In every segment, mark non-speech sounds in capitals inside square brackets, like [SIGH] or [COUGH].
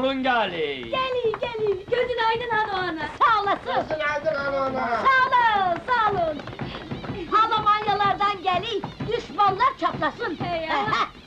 oğlun geli. Geli geli. Gözün aydın ana. Sağ olasın. Günaydın ana. Sağ olun, sağ olun. Almanyalardan geli, düşmanlar çatlasın. He ya. [LAUGHS]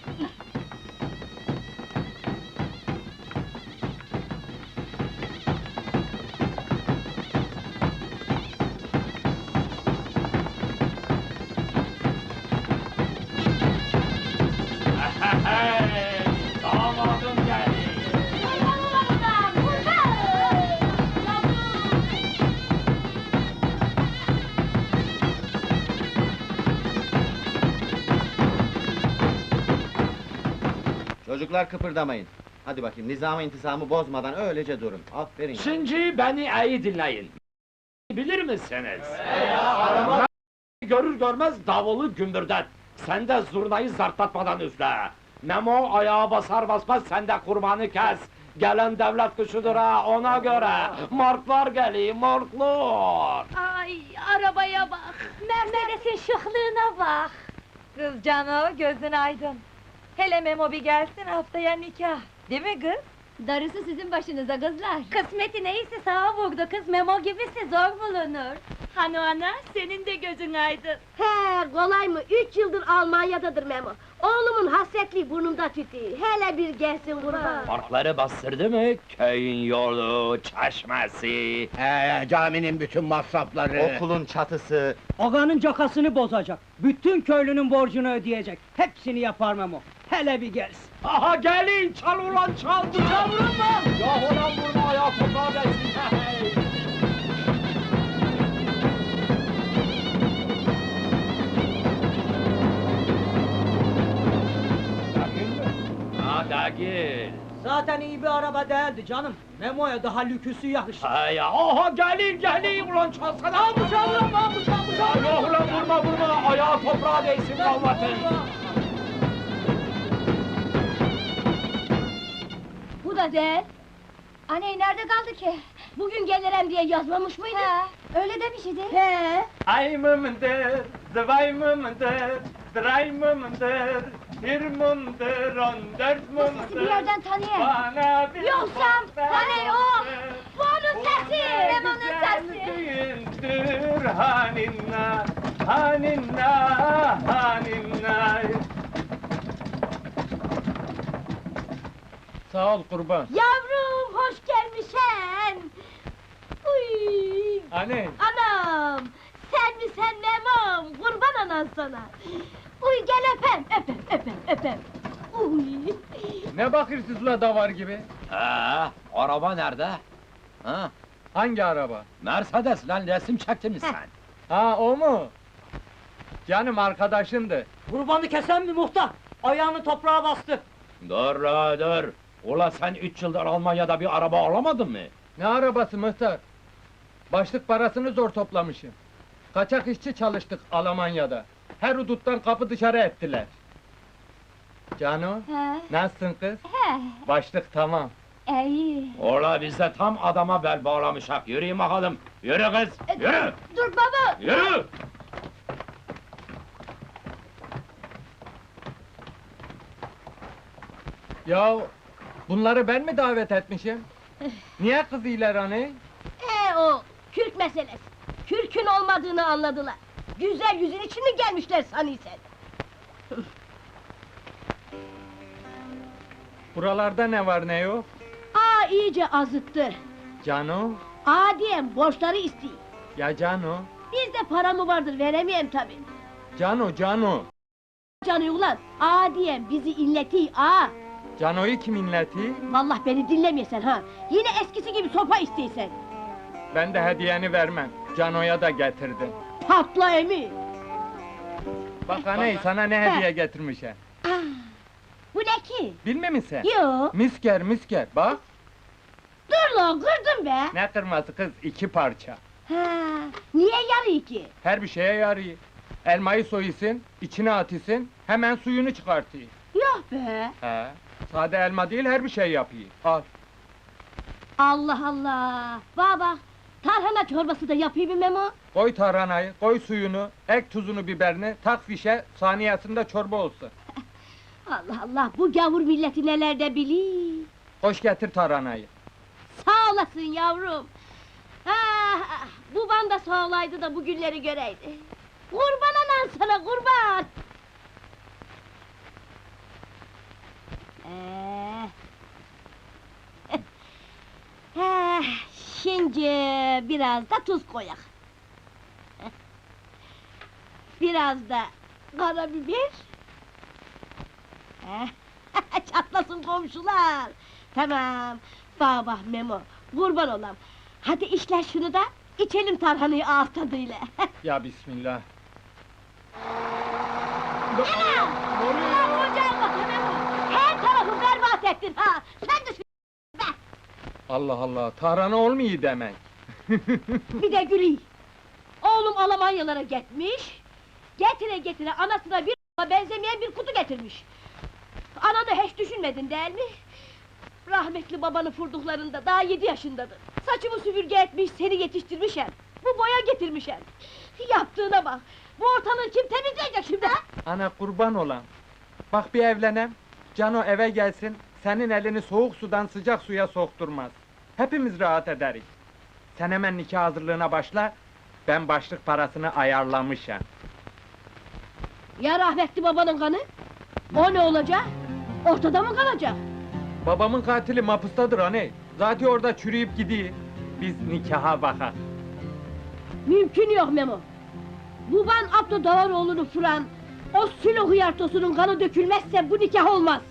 Çocuklar kıpırdamayın. Hadi bakayım nizamı intizamı bozmadan öylece durun. Aferin. Şimdi beni iyi dinleyin. Bilir misiniz? Görür görmez davulu gümbürdet. Sen de zurnayı zartlatmadan üfle. Memo ayağa basar basmaz sen de kurbanı kes. Gelen devlet kuşudur ha ona göre. Marklar geliyor marklar. Ay arabaya bak. Mercedes'in şıklığına bak. Kız Cano gözün aydın. Hele Memo bir gelsin haftaya nikah. Değil mi kız? Darısı sizin başınıza kızlar. Kısmeti neyse sağa vurdu kız Memo gibisi zor bulunur. Hanu ana senin de gözün aydın. He, kolay mı? Üç yıldır Almanya'dadır Memo. Oğlumun hasretliği burnumda tütüyor. Hele bir gelsin kurban. Markları bastırdı mı köyün yolu, çeşmesi. Ee, caminin bütün masrafları. Okulun çatısı. Ağanın cakasını bozacak. Bütün köylünün borcunu ödeyecek. Hepsini yapar Memo. Hele bir gelsin. Aha gelin çal ulan çal çal ulan Ya ulan vurma ayağa toprağa hey. Ha da gel. Zaten iyi bir araba değildi canım. Memo'ya daha lüküsü yakışır. Ha ya aha gelin gelin ulan çalsana ha bu çal bu çal. Ya ulan vurma vurma ayağa toprağa değsin kavvatın. Bu değil. Anne nerede kaldı ki? Bugün gelirim diye yazmamış mıydı? He, öyle demiş idi. He. Ay mımdır, zwei mımdır, drei mımdır, bir mımdır, on dört Bu sesi bir yerden tanıyayım. Bana bir Yoksa hani o, bu onun sesi, Memo'nun sesi. Düğündür haninna, haninna, haninna. Sağ ol kurban. Yavrum hoş gelmişsin. Uy. Anne. Anam, sen mi sen Memom, kurban anan sana. Uy gel öpem, öpem, öpem, öpem. Uy. Ne bakırsınız la davar gibi? Ha, araba nerede? Ha, Hangi araba? Mercedes lan resim çektin mi sen? Ha o mu? Canım arkadaşındı. Kurbanı kesen mi muhtar? Ayağını toprağa bastı. dur la dur. Ula sen üç yıldır Almanya'da bir araba alamadın mı? Ne arabası mıhtar? Başlık parasını zor toplamışım. Kaçak işçi çalıştık Almanya'da. Her huduttan kapı dışarı ettiler. Cano, He, nasılsın kız? he, Başlık tamam. iyi. Ola biz de tam adama bel bağlamışak. Yürüyün bakalım. Yürü kız, yürü, Dur baba, yürü! Ya bunları ben mi davet etmişim? Niye kızıyorlar hani? he o, kürk meselesi. Kürkün olmadığını anladılar. Güzel yüzün için mi gelmişler sanıysen? Buralarda ne var ne yok? Aa iyice azıttı. Cano, Aa diyem borçları istiyor. ya Cano, Bizde para mı vardır veremeyem tabi. Cano, Cano. Canı ulan, aa diyem bizi inleti aa. Cano'yu kim inleti? Vallahi beni dinlemiyorsun ha. Yine eskisi gibi sopa isteysen. Ben de hediyeni vermem. Cano'ya da getirdim. Patla emi. Bak aney sana ne hediye getirmişim. Aa, bu ne ki? Bilme misin? Yo. Misker misker bak. Dur lan kırdın be. Ne kırması kız iki parça. Ha, niye yarı ki? Her bir şeye yarıyor. Elmayı soyusun, içine atısın, hemen suyunu çıkartıyor. Yok be. He. Sade elma değil her bir şey yapıyor. Al. Allah Allah. Baba, tarhana çorbası da yapayım mı Memo? Koy tarhanayı, koy suyunu, ek tuzunu biberini, tak fişe, saniyesinde çorba olsun. [LAUGHS] Allah Allah, bu gavur milleti neler de bilir. Hoş getir taranayı. Sağ olasın yavrum. Ah, ah, baban da sağ olaydı da bu günleri göreydi. Kurban anan sana kurban. Ee, [LAUGHS] şimdi biraz da tuz koyak. Biraz da karabiber. [LAUGHS] Çatlasın komşular. Tamam. Baba Memo, kurban olam. Hadi işler şunu da, içelim tarhanayı ağız tadıyla. [LAUGHS] Ya bismillah. Ana! Ettin ha! Sen de s- Allah Allah, tarhana olmuyor demek. [LAUGHS] bir de gülüy! Oğlum Almanyalara gitmiş, getire getire anasına bir benzemeyen bir kutu getirmiş. Ananı hiç düşünmedin değil mi? Rahmetli babanı furduklarında daha yedi yaşındadır. Saçımı süpürge etmiş, seni yetiştirmişem. Bu boya getirmişem. Yaptığına bak! Bu ortalığı kim temizleyecek şimdi ha? Ana kurban olan. Bak bir evlenem. Cano eve gelsin, senin elini soğuk sudan sıcak suya sokturmaz. Hepimiz rahat ederiz. Sen hemen nikah hazırlığına başla. Ben başlık parasını ayarlamışım. Ya rahmetli babanın kanı? O ne olacak? Ortada mı kalacak? Babamın katili mapustadır anne. Zaten orada çürüyüp gidiyor. Biz nikaha bakak. Mümkün yok Memo. Baban Abdü Davaroğlu'nu fıran, o Sülo hıyartosunun kanı dökülmezse bu nikah olmaz.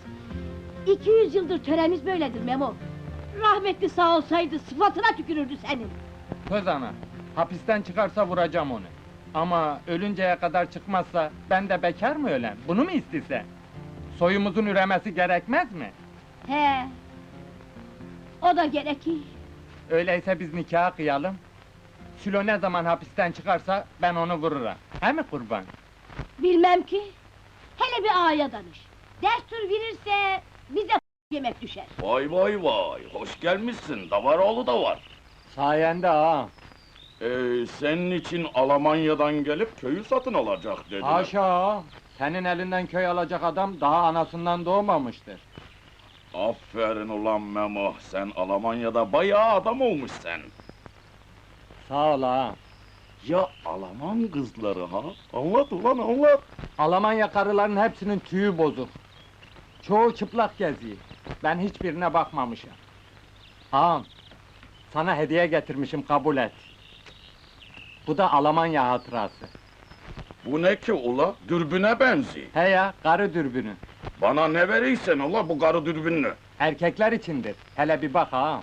200 yıldır töremiz böyledir Memo. Rahmetli sağ olsaydı sıfatına tükürürdü senin. Söz ana. Hapisten çıkarsa vuracağım onu. Ama ölünceye kadar çıkmazsa ben de bekar mı ölem? Bunu mu istese? Soyumuzun üremesi gerekmez mi? He. O da gerekir. Öyleyse biz nikahı kıyalım. Sülo ne zaman hapisten çıkarsa ben onu vururum. He mi kurban? Bilmem ki. Hele bir ağaya danış. Destur verirse bize [LAUGHS] yemek düşer. Vay vay vay, hoş gelmişsin. Davaroğlu da var. Sayende ha. Ee, senin için Almanya'dan gelip köyü satın alacak dediler. Haşa! Senin elinden köy alacak adam daha anasından doğmamıştır. Aferin ulan Memo, sen Almanya'da bayağı adam olmuşsun. Sağ ol ha. Ya Alman kızları ha? Anlat ulan anlat. Almanya karıların hepsinin tüyü bozuk. Çoğu çıplak geziyor. Ben hiçbirine bakmamışım. Ağam, sana hediye getirmişim kabul et. Bu da Almanya hatırası. Bu ne ki ula? Dürbüne benziyor. He ya, karı dürbünü. Bana ne verirsen ula bu karı dürbünlü. Erkekler içindir. Hele bir bak ağam.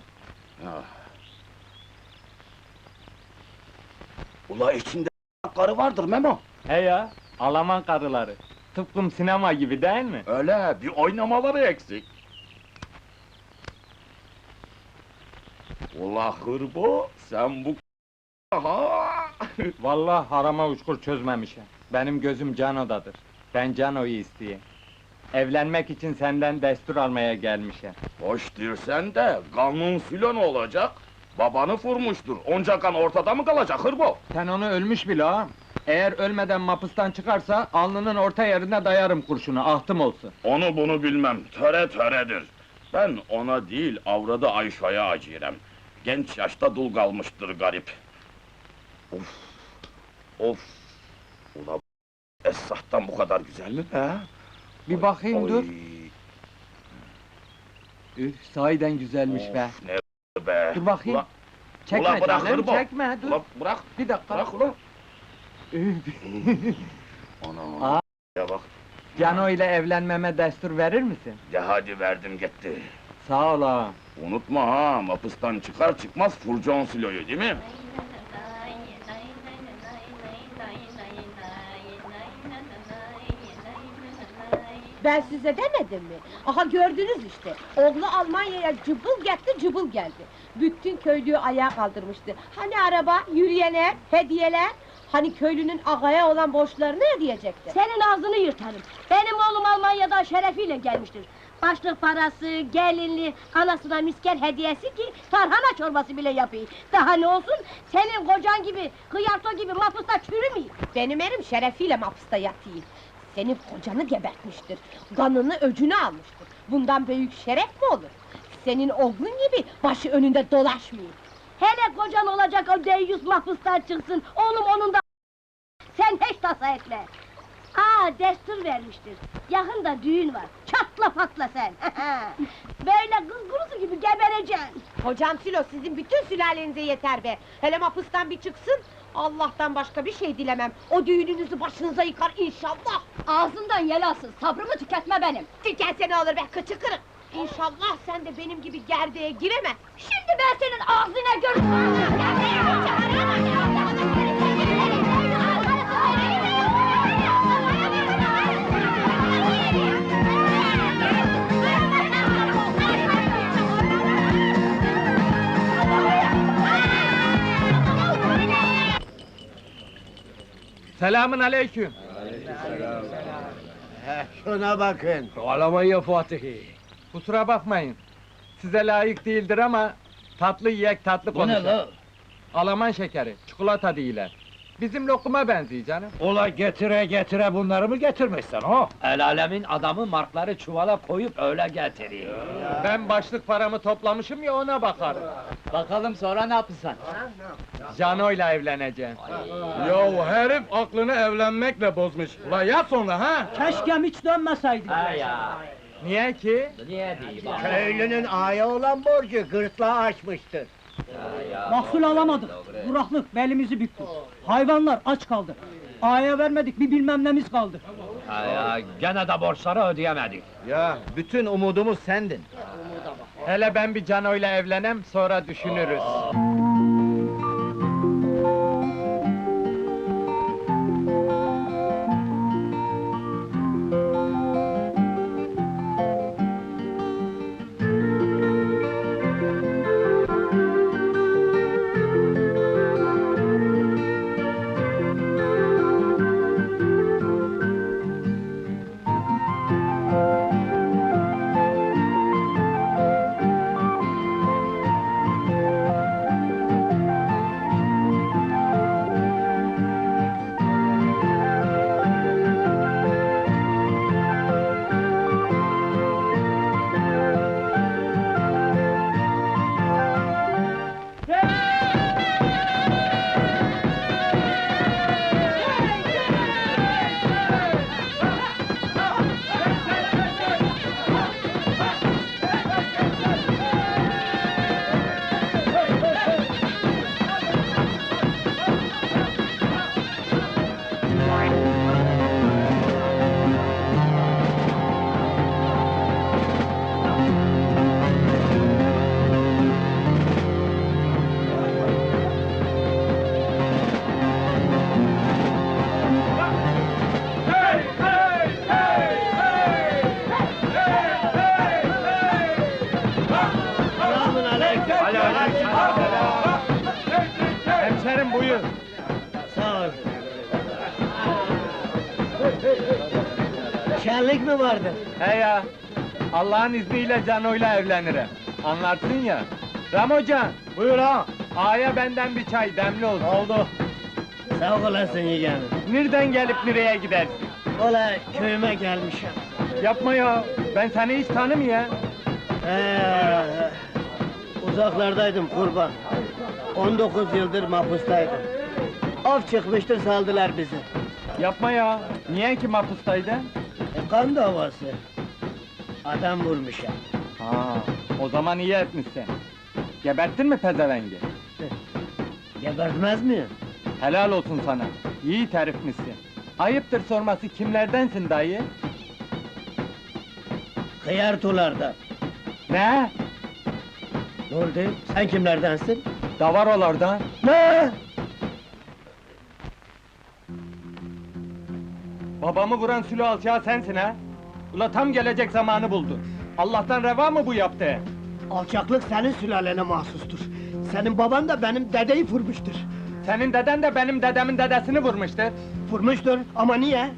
Ula içinde karı vardır Memo. He ya, Alman karıları. Tıpkım sinema gibi değil mi? Öyle, bir oynamaları eksik. Ula hırbo, sen bu [LAUGHS] ha? Vallahi harama uçkur çözmemişim. Benim gözüm Cano'dadır. Ben Cano'yu isteyeyim. Evlenmek için senden destur almaya gelmişim. Hoş dirsen de, kanun filan olacak. Babanı vurmuştur, onca kan ortada mı kalacak hırbo? Sen onu ölmüş bile ağam. Eğer ölmeden mapıstan çıkarsa, alnının orta yerine dayarım kurşunu, ahtım olsun. Onu bunu bilmem, töre töredir. Ben ona değil, avradı Ayşe'ye acirem. Genç yaşta dul kalmıştır garip. Of, of. Ula Esrah'tan bu kadar güzel mi be? Bir bakayım dur. Üf, sahiden güzelmiş be. of, ne be. Dur bakayım. Ula, Çekme bırak canım, çekme, dur. ula bırak, Bir dakika. bırak ulan. [LAUGHS] Aa. ya bak, Cano ile evlenmeme destur verir misin? de hadi verdim gitti. Sağ ol ağam. Unutma ha, mapıstan çıkar çıkmaz furcon siloyu değil mi? Ben size demedim mi? Aha gördünüz işte. Oğlu Almanya'ya cıbıl gitti, cıbıl geldi. Bütün köylüyü ayağa kaldırmıştı. Hani araba, yürüyenler, hediyeler? Hani köylünün ağaya olan borçlarını ödeyecekti? Senin ağzını yırtarım. Benim oğlum Almanya'dan şerefiyle gelmiştir. Başlık parası, gelinli, anasına misker hediyesi ki tarhana çorbası bile yapayım. Daha ne olsun? Senin kocan gibi, hıyarto gibi mapusta çürümeyeyim. Benim erim şerefiyle mapusta yatayım. Senin kocanı gebertmiştir. Kanını öcünü almıştır. Bundan büyük şeref mi olur? senin oğlun gibi başı önünde dolaşmıyor. Hele kocan olacak o deyyus mahpustan çıksın, oğlum onun da... Sen hiç tasa etme! Aa, destur vermiştir. Yakında düğün var, çatla patla sen! [LAUGHS] Böyle kız kurusu gibi gebereceksin! Hocam Silo sizin bütün sülalenize yeter be. Hele mapustan bir çıksın, Allah'tan başka bir şey dilemem. O düğününüzü başınıza yıkar inşallah. Ağzından yel alsın, sabrımı tüketme benim! Tükense ne olur be, kıçı kırık. İnşallah sen de benim gibi gerdeğe giremez. Şimdi ben senin ağzına görürüm! Selamın aleyküm. Şuna bakın. Alamayı Fatih'i. Kusura bakmayın. Size layık değildir ama tatlı yiyek tatlı Bu ne la? Alaman şekeri, çikolata değiller. Bizim lokuma benziyor canım. Ola getire getire bunları mı getirmişsin o? El alemin adamı markları çuvala koyup öyle getiriyor. Ben başlık paramı toplamışım ya ona bakarım. Bakalım sonra ne yapırsan? Cano'yla evleneceğim. Ya herif aklını evlenmekle bozmuş. Ula ya sonra ha? Keşkem hiç dönmeseydin. Ha ya, Niye ki? niye değil? Köylünün aya olan borcu gırtlağı açmıştır. Mahsul alamadık. Kuraklık belimizi büktü. Hayvanlar aç kaldı. Aya vermedik bir bilmem nemiz kaldı. Ya, gene de borçları ödeyemedik. Ya bütün umudumuz sendin. Hele ben bir Cano'yla evlenem sonra düşünürüz. Şenlik mi vardı? He ya, Allah'ın izniyle Cano'yla evlenirim. Anlarsın ya. Ramocan, Buyur ha. A'ya benden bir çay demli olsun. Oldu. Sağ olasın yeğenim. Nereden gelip nereye gidersin? Ola köyüme gelmişim. Yapma ya, ben seni hiç tanımıyorum. Ee, uzaklardaydım kurban. 19 yıldır mahpustaydım. Af çıkmıştır saldılar bizi. Yapma ya, niye ki mapustaydın? E, kan davası. Adam vurmuşum. Ha, o zaman iyi etmişsin. Geberttin mi pezevengi? Gebertmez miyim? Helal olsun sana, iyi terifmişsin. Ayıptır sorması kimlerdensin dayı? Kıyartulardan. Ne? Ne oldu? Sen kimlerdensin? Davarolardan. Ne? Babamı vuran sülü alçağı sensin ha? Ula tam gelecek zamanı buldu. Allah'tan reva mı bu yaptı? Alçaklık senin sülalene mahsustur. Senin baban da benim dedeyi vurmuştur. Senin deden de benim dedemin dedesini vurmuştur. Vurmuştur ama niye?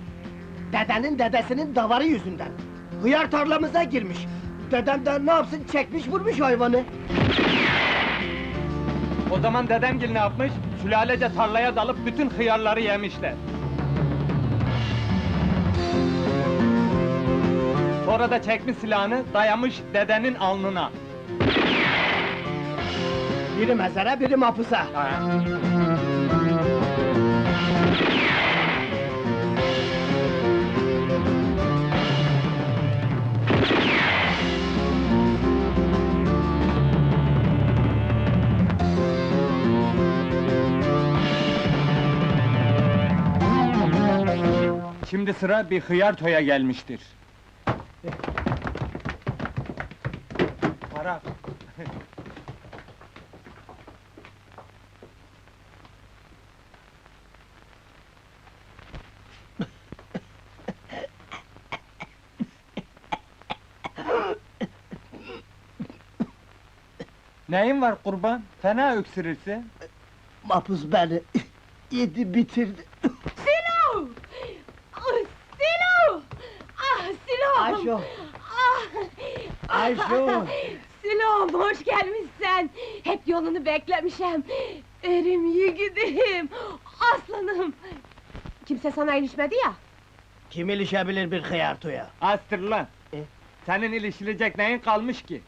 Dedenin dedesinin davarı yüzünden. Hıyar tarlamıza girmiş. Dedem de ne yapsın çekmiş vurmuş hayvanı. O zaman dedemgil ne yapmış? Sülalece tarlaya dalıp bütün hıyarları yemişler. Sonra da çekmiş silahını, dayamış dedenin alnına. Biri mezara, biri mahpusa. Ha. Şimdi sıra bir hıyar toya gelmiştir. Neyin var kurban? Fena öksürürse. Mahpus beni [LAUGHS] yedi bitirdi. Silo! Ah, Silo! Ah Silo! Ayşo, Ah! Ayşo! [LAUGHS] Silom hoş gelmişsen. Hep yolunu beklemişim. Erim yiğidim. Aslanım. Kimse sana ilişmedi ya. Kim ilişebilir bir hıyartoya? Astır lan! E? Senin ilişilecek neyin kalmış ki?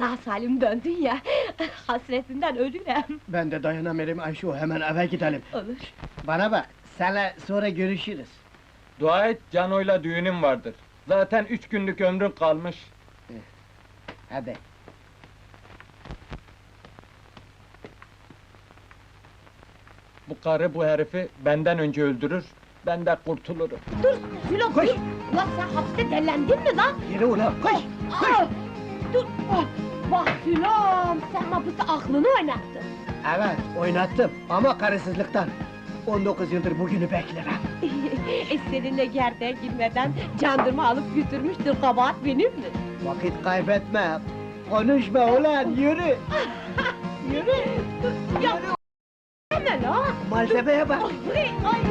Sağ salim döndün ya. [LAUGHS] Hasretinden ölürüm. Ben de dayanamıyorum Ayşo, hemen eve gidelim. Olur. Bana bak, senle sonra görüşürüz. Dua et Cano'yla düğünüm vardır. Zaten üç günlük ömrün kalmış. Hadi. Bu karı bu herifi benden önce öldürür, ben de kurtulurum. Dur Silo Koş. Ulan sen hapiste dellendin mi lan? Yürü ulan, koş! Ah! Dur. Ah! Bak Silom sen hapiste aklını oynattın. Evet, oynattım ama karısızlıktan. 19 yıldır bugünü beklerim. [LAUGHS] e seninle gerdeğe girmeden candırma alıp götürmüştür kabahat benim mi? Vakit kaybetme. Konuşma ulan, yürü! [LAUGHS] Yürü! Ya! Ne lan? Malzemeye bak! Ay, ay!